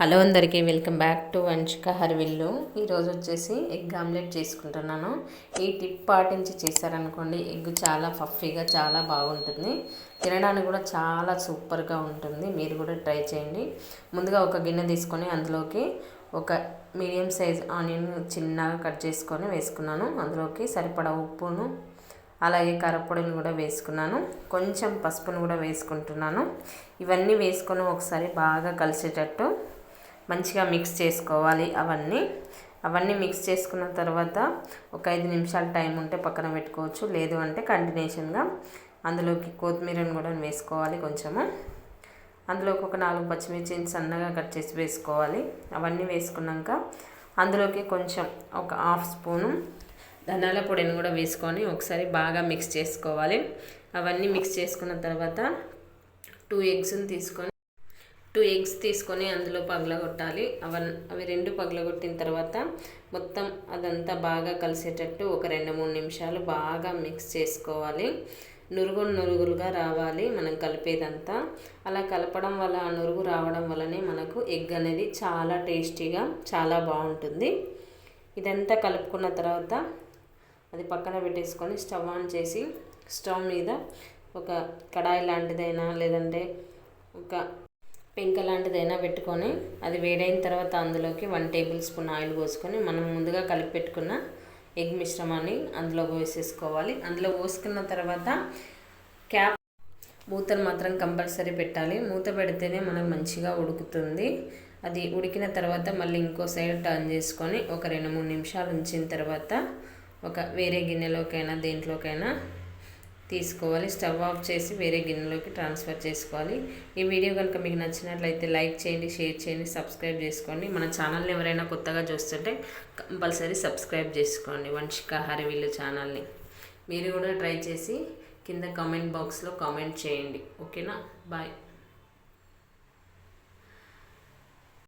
Hello అందరికీ welcome back to Vamshika Harvillu. ఈరోజు వచ్చేసి ఎగ్ ఆమ్లెట్ చేసుకుంటున్నాను. ఈ టిప్ పాటించి చేశారనుకోండి ఎగ్ చాలా ఫఫీగా చాలా బాగుంటుంది. తినడానికి కూడా చాలా సూపర్గా ఉంటుంది. మీరు కూడా ట్రై చేయండి. ముందుగా ఒక గిన్నె తీసుకొని అందులోకి ఒక మీడియం సైజ్ ఆనియన్ చిన్నగా కట్ చేసుకొని వేసుకున్నాను. అందులోకి సరిపడా ఉప్పును అలాగే కారపొడిని కూడా వేసుకున్నాను. కొంచెం పసుపును కూడా వేసుకుంటున్నాను. ఇవన్నీ వేసుకొని ఒకసారి బాగా కలిసేటట్టు మంచిగా మిక్స్ చేసుకోవాలి. అవన్నీ అవన్నీ మిక్స్ చేసుకున్న తర్వాత ఒక ఐదు నిమిషాలు టైం ఉంటే పక్కన పెట్టుకోవచ్చు. లేదు అంటే కంటిన్యూషన్గా అందులోకి కొత్తిమీరను కూడా వేసుకోవాలి కొంచెము. అందులోకి ఒక నాలుగు పచ్చిమిర్చిని సన్నగా కట్ చేసి వేసుకోవాలి. అవన్నీ వేసుకున్నాక అందులోకి కొంచెం ఒక హాఫ్ స్పూను ధనాల పొడిని కూడా వేసుకొని ఒకసారి బాగా మిక్స్ చేసుకోవాలి. అవన్నీ మిక్స్ చేసుకున్న తర్వాత టూ ఎగ్స్ని తీసుకొని టూ ఎగ్స్ తీసుకొని అందులో పగలగొట్టాలి. అవన్ అవి రెండు పగలగొట్టిన తర్వాత మొత్తం అదంతా బాగా కలిసేటట్టు ఒక రెండు మూడు నిమిషాలు బాగా మిక్స్ చేసుకోవాలి. నురుగు నురుగులుగా రావాలి మనం కలిపేదంతా. అలా కలపడం వల్ల ఆ నురుగు రావడం వల్లనే మనకు ఎగ్ అనేది చాలా టేస్టీగా చాలా బాగుంటుంది. ఇదంతా కలుపుకున్న తర్వాత అది పక్కన పెట్టేసుకొని స్టవ్ ఆన్ చేసి స్టవ్ మీద ఒక కడాయి లాంటిదైనా లేదంటే ఒక పెంక లాంటిదైనా పెట్టుకొని అది వేడైన తర్వాత అందులోకి వన్ టేబుల్ స్పూన్ ఆయిల్ పోసుకొని మనం ముందుగా కలిపి పెట్టుకున్న ఎగ్ మిశ్రమాన్ని అందులో పోసేసుకోవాలి. అందులో పోసుకున్న తర్వాత క్యాప్ మూతను మాత్రం కంపల్సరీ పెట్టాలి. మూత పెడితేనే మనకు మంచిగా ఉడుకుతుంది. అది ఉడికిన తర్వాత మళ్ళీ ఇంకో సైడ్ టర్న్ చేసుకొని ఒక రెండు మూడు నిమిషాలు ఉంచిన తర్వాత ఒక వేరే గిన్నెలోకైనా దేంట్లోకైనా తీసుకోవాలి స్టవ్ ఆఫ్ చేసి వేరే గిన్నెలోకి ట్రాన్స్ఫర్ చేసుకోవాలి. ఈ వీడియో కనుక మీకు నచ్చినట్లయితే లైక్ చేయండి షేర్ చేయండి సబ్స్క్రైబ్ చేసుకోండి. మన ఛానల్ని ఎవరైనా కొత్తగా చూస్తుంటే కంపల్సరీ సబ్స్క్రైబ్ చేసుకోండి వంశిక హరివిల్లు ఛానల్ని. మీరు కూడా ట్రై చేసి కింద కామెంట్ బాక్స్లో కామెంట్ చేయండి. ఓకేనా? బాయ్.